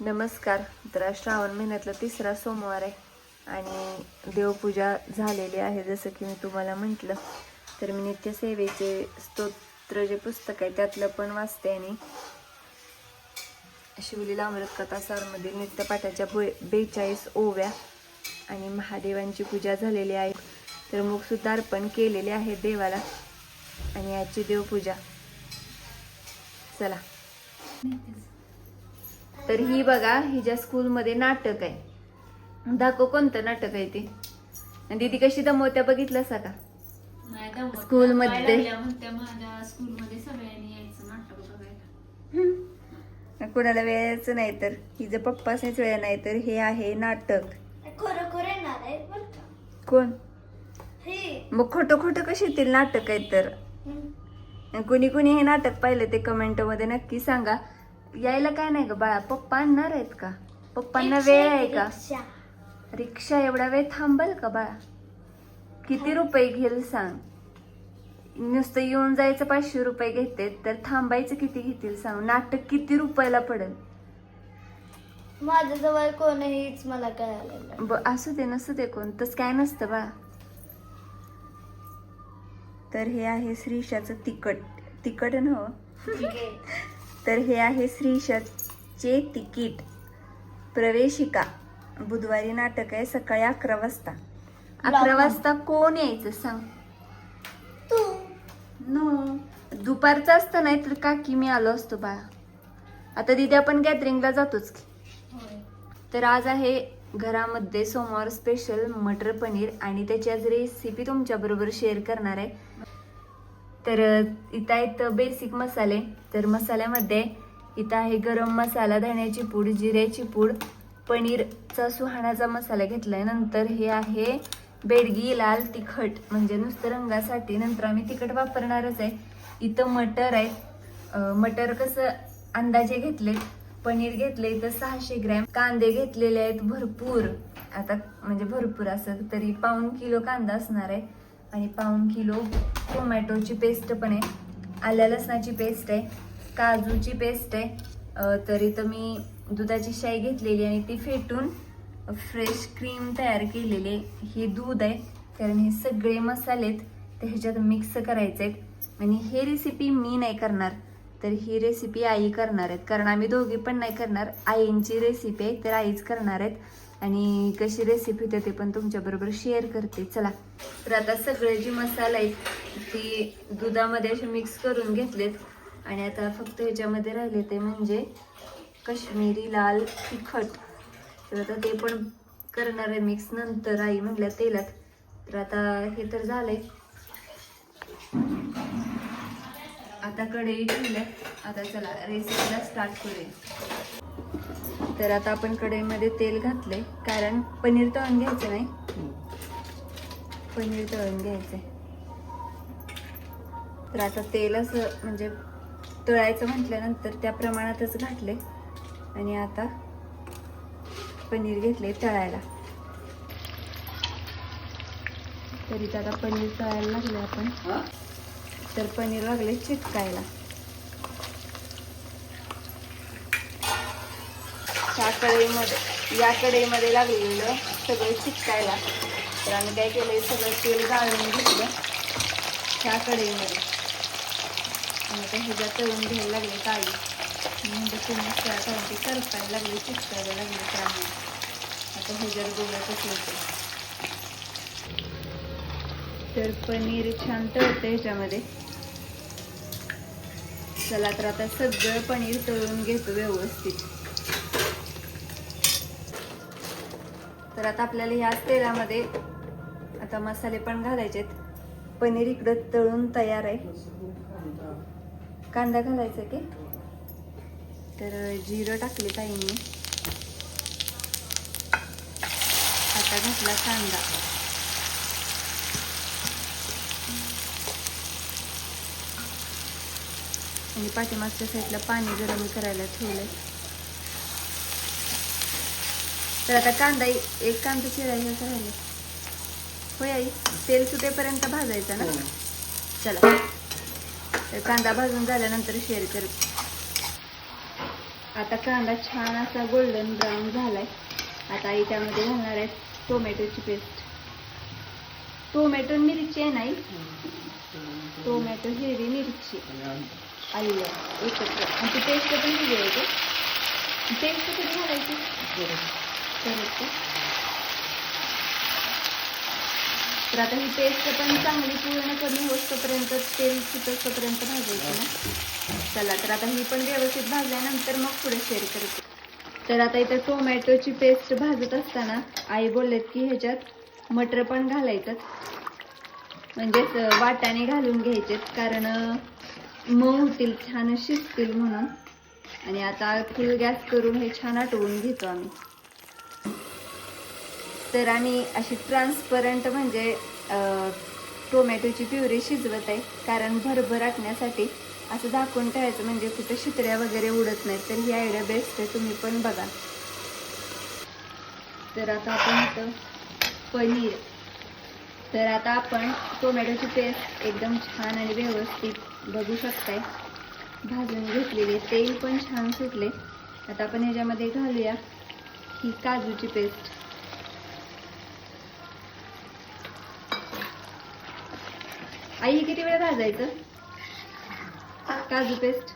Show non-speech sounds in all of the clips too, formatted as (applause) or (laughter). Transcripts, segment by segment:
नमस्कार. तर श्रावण महिन्यातला तिसरा सोमवार आहे आणि देवपूजा झालेली आहे जसं की मी तुम्हाला म्हटलं. तर मी नित्यसेवेचे स्तोत्र जे पुस्तक आहे त्यातलं पण वाचते आणि शिवलीला अमृत कथा सारमधील नित्यपाठाच्या बे बेचाळीस ओव्या आणि महादेवांची पूजा झालेली आहे. तर मुखसुद्धा अर्पण केलेले आहे देवाला आणि याची देवपूजा. चला. तर ही बघा हिच्या स्कूलमध्ये नाटक आहे. दाखव कोणतं नाटक आहे ते. आणि दीदी कशी दमवत्या बघितलं का? म्हणत्या माझ्या स्कूलमध्ये सगळ्यांनी यायचं नाटक बघायला. कुणाला वेळच नाही तर. हिचं पप्पासनीच वेळ नाही तर हे आहे नाटक. का? कोण? हे. मग खोटं खोटं कशी येतील नाटक आहे तर? कुणी कुणी हे नाटक पाहिलं ते कमेंटमध्ये नक्की सांगा. यायला काय नाही ग बाळा. पप्पा आणणार आहेत का? पप्पांना वेळ आहे का? रिक्षा. रिक्षा एवढा वेळ थांबल का बाळा? किती रुपये घेईल सांग. नुसतं येऊन जायचं पाचशे रुपये घेते तर थांबायचं किती घेतील सांग. नाटक किती रुपयाला पडेल? माझ्याजवळ कोणीच मला कळालं नाही. ब असू दे नसू दे कोण. तस काय नसतं बाळा. तर हे आहे श्रीशाचं तिकट तिकट न हो? ठीक आहे. (laughs) तर हे आहे श्रीशाचे तिकीट. प्रवेशिका. बुधवारी नाटक आहे सकाळी अकरा वाजता. अकरा. वाजता कोण यायचं सांग? तू. नो. दुपारचं असतं नाही तर काकी मी आलो असतो बाळा. आता दिदी आपण गॅदरिंगला जातोच की. तर आज आहे घरामध्ये सोमवार स्पेशल मटर पनीर आणि त्याची आज रेसिपी तुमच्याबरोबर शेअर करणार आहे. तर इथं आहेत बेसिक मसाले. तर मसाल्यामध्ये इथं आहे गरम मसाला धण्याची पूड जिऱ्याची पूड पनीरचा सुहाणाचा मसाला घेतला आहे नंतर हे आहे बेडगी लाल तिखट. म्हणजे नुसतं रंगासाठी. नंतर आम्ही तिखट वापरणारच आहे. इथं मटर आहे. मटर कसं अंदाजे घेतले पनीर घेतले इथं सहाशे ग्रॅम. कांदे घेतलेले आहेत भरपूर. आता म्हणजे भरपूर असं तरी पाऊन किलो कांदा असणार आहे. आणि पाऊण किलो टोमॅटोची पेस्ट पण आहे. आल्या लसणाची पेस्ट आहे काजूची पेस्ट आहे. तरी तर इथं मी दुधाची शाई घेतलेली आणि ती फेटून फ्रेश क्रीम तयार केलेली हे दूध आहे कारण हे सगळे मसाले आहेत ते ह्याच्यात मिक्स करायचे आहेत. आणि हे रेसिपी मी नाही करणार तर ही रेसिपी आई करणार आहेत. कारण आम्ही दोघी पण नाही करणार. आईंची रेसिपी आहे तर आईच करणार आहेत. आणि कशी रेसिपी होते ते पण तुमच्याबरोबर शेअर करते. चला. तर आता सगळे जे मसाला आहेत ती दुधामध्ये असे मिक्स करून घेतलेत. आणि आता फक्त ह्याच्यामध्ये राहिले ते म्हणजे कश्मीरी लाल तिखट. तर आता ते पण करणार आहे मिक्स नंतर आई म्हटल्या तेलात. तर आता हे तर झालंय. आता कढई ठेवल्या. आता चला रेसिपीला स्टार्ट करूया. तर आता आपण कढईमध्ये तेल घातले कारण पनीर तळून घ्यायचं नाही. पनीर तळून घ्यायचंय. तर आता तेल असं म्हणजे तळायचं म्हटल्यानंतर त्या प्रमाणातच घातले आणि आता पनीर घेतले तळायला. तरी तर आता पनीर तळायला लागले आपण. तर पनीर लागले चिटकायला. ह्या कढईमध्ये या कढईमध्ये लागलेलं सगळं चिटकायला. तर आम्ही काय केलं सगळं तेल गाळून घेतलं ह्या कढईमध्ये. आणि आता ह्याच्या तळून घ्यायला लागले काळी म्हणजे तुम्ही कारण ते करपायला लागले चिटकायला लागले त्यामुळे. आता ह्याच्यात गोळ्या कसं होतं तर पनीर छान तळतं ह्याच्यामध्ये. चला तर आता सगळं पनीर तळून घेतो व्यवस्थित. तर आता आपल्याला ह्याच तेलामध्ये आता मसाले पण घालायचे पनीर इकडं तळून तयार आहे. कांदा घालायचा की? तर जिरं टाकले ताईंनी. आता घातला कांदा. आणि पाठीमागच्या साईडला पाणी गरम करायला ठेवलंय. तर आता कांदा एक कांदा चिरायचा राहिला. होय आई तेल सुटेपर्यंत भाजायचा ना? चला. तर कांदा भाजून झाल्यानंतर शेअर कर आता कांदा छान असा गोल्डन ब्राऊन झालाय. आता आई त्यामध्ये घालणार आहे टोमॅटोची पेस्ट टोमॅटो मिरची आहे नाही टोमॅटो हिरवी मिरची. आलं. एकत्र. आणि ती पेस्ट पण दिली आहे का? पेस्ट कधी घालायची? करत तर आता ही पेस्ट पण चांगली पूर्ण कमी होतपर्यंत तेल सुटोपर्यंत भाजायची ना. चला तर आता ही पण व्यवस्थित भाजल्यानंतर मग पुढे शेअर करते. तर आता इथं टोमॅटोची पेस्ट भाजत असताना आई बोललेत की ह्याच्यात मटर पण घालायचं म्हणजेच वाट्याने वाटाणे घालून घ्यायचेत कारण मऊ होतील छान शिजतील म्हणून. आणि आता फुल गॅस करून हे छान आटवून घेतो आम्ही. तर आम्ही अशी ट्रान्सपरंट म्हणजे टोमॅटोची प्युरी शिजवत आहे. कारण भरभर आटण्यासाठी असं झाकून ठेवायचं म्हणजे कुठं शितऱ्या वगैरे उडत नाहीत. तर ही आयडिया बेस्ट आहे. तुम्ही पण बघा. तर आता आपण इथं पनीर. तर आता आपण टोमॅटोची पेस्ट एकदम छान आणि व्यवस्थित बघू शकताय. भाजून घेतलेले तेल पण छान सुटले आता आपण ह्याच्यामध्ये घालूया ही काजूची पेस्ट आई हे किती वेळ भाजायचं? काजू पेस्ट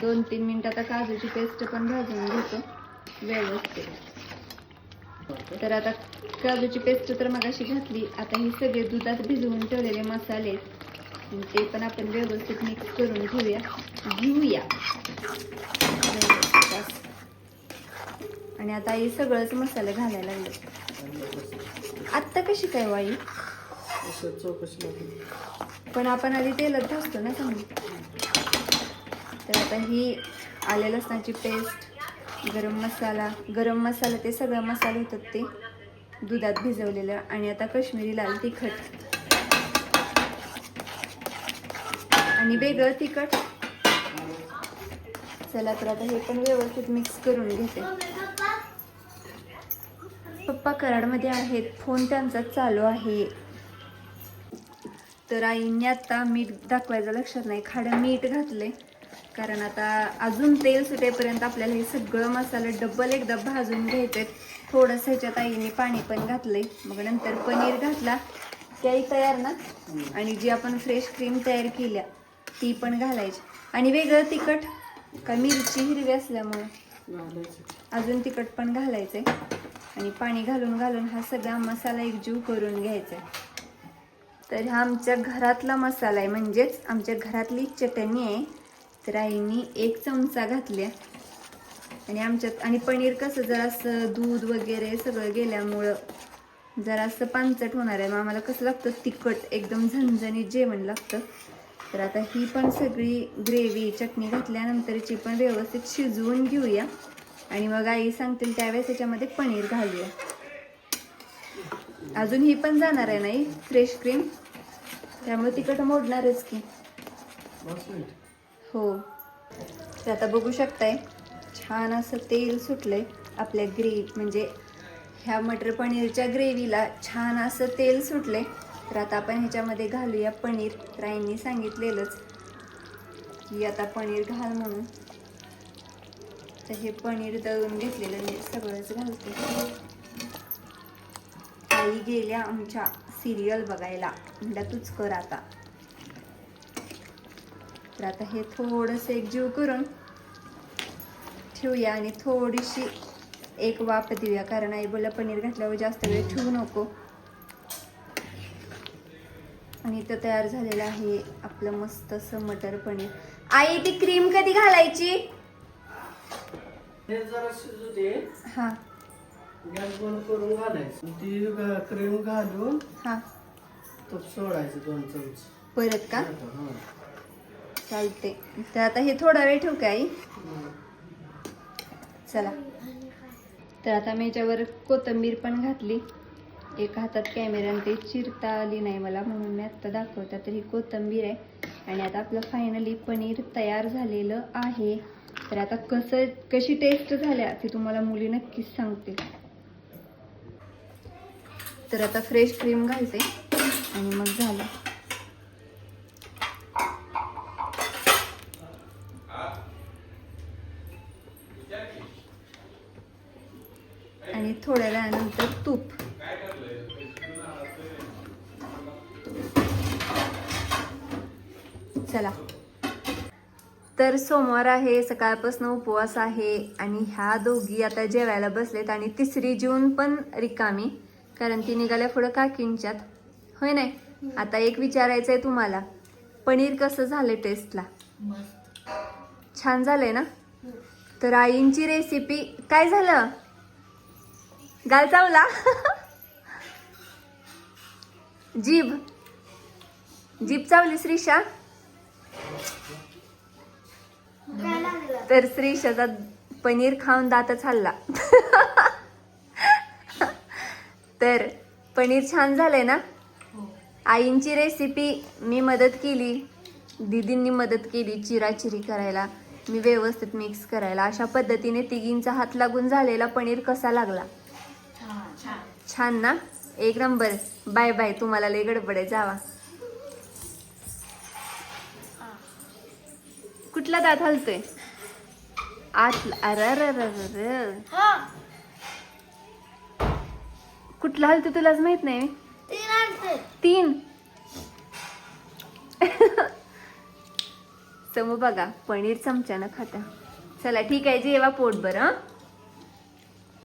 दोन तीन मिनिट आता काजूची पेस्ट पण भाजून घेतो. व्यवस्थित. तर आता काजूची पेस्ट तर मग अशी घातली. आता ही सगळे दुधात भिजवून ठेवलेले मसाले ते पण आपण व्यवस्थित मिक्स करून घेऊया. घेऊया. आणि आता हे सगळंच मसाले घालायला लागले. आत्ता कशी काय हो वाई पण आपण आधी तेलच भाजतो ना चांगली. तर आता ही आले लसणाची पेस्ट गरम मसाला गरम मसाला ते सगळं मसाले होतात ते दुधात भिजवलेलं आणि आता कश्मीरी लाल तिखट. आणि वेगळं तिखट. चला तर आता हे पण व्यवस्थित मिक्स करून घेते. पप्पा कराडमध्ये आहेत फोन त्यांचा चालू आहे. तर आईने आता मीठ दाखवायचं लक्षात नाही. खाडं मीठ घातलंय. कारण आता अजून तेल सुटेपर्यंत आपल्याला हे सगळं मसाला डबल एकदा भाजून घ्यायचे थोडंसं ह्याच्यात आईने पाणी पण घातलंय. मग नंतर पनीर घातला. त्याही तयार ना? आणि जी आपण फ्रेश क्रीम तयार केल्या ती पण घालायची. आणि वेगळं तिखट का मिरची हिरवी असल्यामुळं? अजून तिखट पण घालायचंय. आणि पाणी घालून घालून हा सगळा मसाला एकजीव करून घ्यायचा आहे तर हा आमच्या घरातला मसाला आहे. म्हणजेच आमच्या घरातली चटणी आहे. तर आईनी एक चमचा घातल्या. आणि आमच्यात आणि पनीर कसं जरासं दूध वगैरे सगळं गेल्यामुळं जरासं पानचट होणार आहे. मग आम्हाला कसं लागतं? तिखट एकदम झणझणीत जेवण लागतं. तर आता ही पण सगळी ग्रेव्ही चटणी घातल्यानंतरची पण व्यवस्थित शिजवून घेऊया. आणि मग आई सांगतील त्यावेळेस त्याच्यामध्ये पनीर घालूया. अजून ही पण जाणार आहे नाही फ्रेश क्रीम त्यामुळे तिखट मोडणारच की. हो. तर आता बघू शकताय. छान असं तेल सुटलंय आपल्या ग्रेव्ही म्हणजे ह्या मटर पनीरच्या ग्रेव्हीला छान असं तेल सुटलंय. तर आता आपण ह्याच्यामध्ये घालूया पनीर. तर आईंनी सांगितलेलंच की आता पनीर घाल म्हणून. तर हे पनीर दळून घेतलेलं मी सगळंच घालते. आई गेल्या आमच्या सिरियल बघायला. म्हणलं तूच कर आता. तर आता हे थोडंसं एकजीव करून ठेवूया आणि थोडीशी एक वाफ देऊया. कारण आई बोला पनीर घातल्यावर जास्त वेळ ठेवू नको. आणि इथं तयार झालेलं आहे आपलं मस्त असं मटर पनीर. आई ती क्रीम कधी घालायची? हे हा. गॅस बंद करून घालायचं. ती क्रीम घालून हा. तूप सोडायचं दोन चमचे. परत का? हा. चालते तर आता हे थोडा वेळ ठेवू का आई? हा. चला. तर आता मी याच्यावर कोथिंबीर पण घातली. एका हातात कॅमेऱ्याने ते चिरता आली नाही मला म्हणून मी आत्ता दाखवता. तर ही कोथिंबीर आहे. आणि आता आपलं फायनली पनीर तयार झालेलं आहे. तर आता कसं कशी टेस्ट झाल्या ती तुम्हाला मुली नक्कीच सांगतील. तर आता फ्रेश क्रीम घालते. आणि मग झालं. आणि थोड्या वेळानंतर तूप. चला. तर सोमवार आहे सकाळपासून उपवास आहे आणि ह्या दोघी आता जेवायला बसलेत. आणि तिसरी जून पण रिकामी. कारण ती निघाल्या पुढं काकींच्यात. होय नाही? आता एक विचारायचं आहे तुम्हाला. पनीर कसं झालं टेस्टला? छान झालंय ना? तर आईंची रेसिपी काय झालं? गाल चावला? जीभ. जीभ चावली श्रीषा? तर श्रीषाचा पनीर खाऊन दातच हल्ला (laughs) तर पनीर छान झालंय ना? आईंची रेसिपी मी मदत केली. दीदींनी मदत केली चिराचिरी करायला. मी व्यवस्थित मिक्स करायला. अशा पद्धतीने तिघींचा हात लागून झालेला पनीर कसा लागला? छान ना? एक नंबर. Bye bye. तुम्हाला लय गडबड आहे. जावा. कुठला दात हलतोय? आत अर हा. कुठला हलतोय तुलाच माहीत नाही. तीन समू (laughs) बघा पनीर चमच्यानं खाता. चला ठीक आहे जेवा पोट बरं हं?